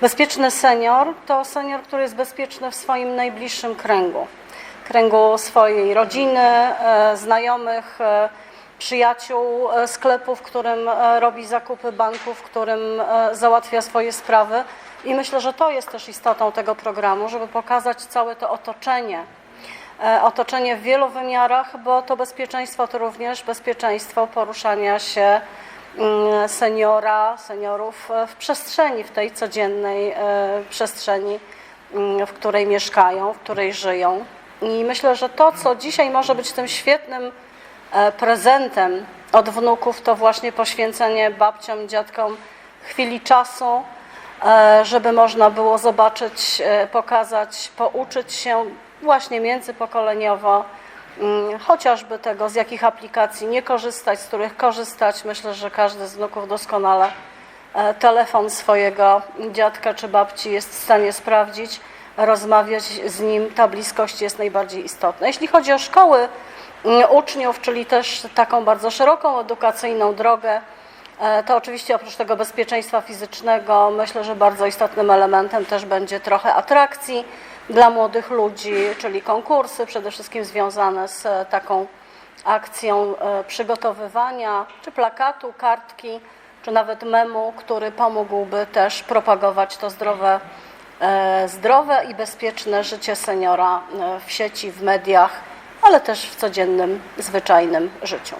Bezpieczny senior to senior, który jest bezpieczny w swoim najbliższym kręgu. Kręgu swojej rodziny, e, znajomych, e, przyjaciół, e, sklepu, w którym robi zakupy, banku, w którym załatwia swoje sprawy. I myślę, że to jest też istotą tego programu, żeby pokazać całe to otoczenie. Otoczenie w wielu wymiarach, bo to bezpieczeństwo to również bezpieczeństwo poruszania się seniora, seniorów e, w przestrzeni, w tej codziennej e, przestrzeni, mm, w której mieszkają, w której żyją. I myślę, że to, co dzisiaj może być tym świetnym e, prezentem od wnuków, to właśnie poświęcenie babciom dziadkom chwili czasu, żeby można było zobaczyć, pokazać, pouczyć się właśnie międzypokoleniowo, mm, chociażby tego, z jakich aplikacji nie korzystać, z których korzystać. Myślę, że każdy z wnuków doskonale e, telefon swojego dziadka czy babci jest w stanie sprawdzić, rozmawiać z nim. Ta bliskość jest najbardziej istotna. Jeśli chodzi o szkoły mm, uczniów, czyli też taką bardzo szeroką edukacyjną drogę, E, To oczywiście oprócz tego bezpieczeństwa fizycznego myślę, że bardzo istotnym elementem też będzie trochę atrakcji dla młodych ludzi, czyli konkursy przede wszystkim związane z e, taką akcją e, przygotowywania czy plakatu, kartki, czy nawet memu, który pomógłby też propagować to zdrowe, e, zdrowe i bezpieczne życie seniora w sieci, w mediach, ale też w codziennym, zwyczajnym życiu.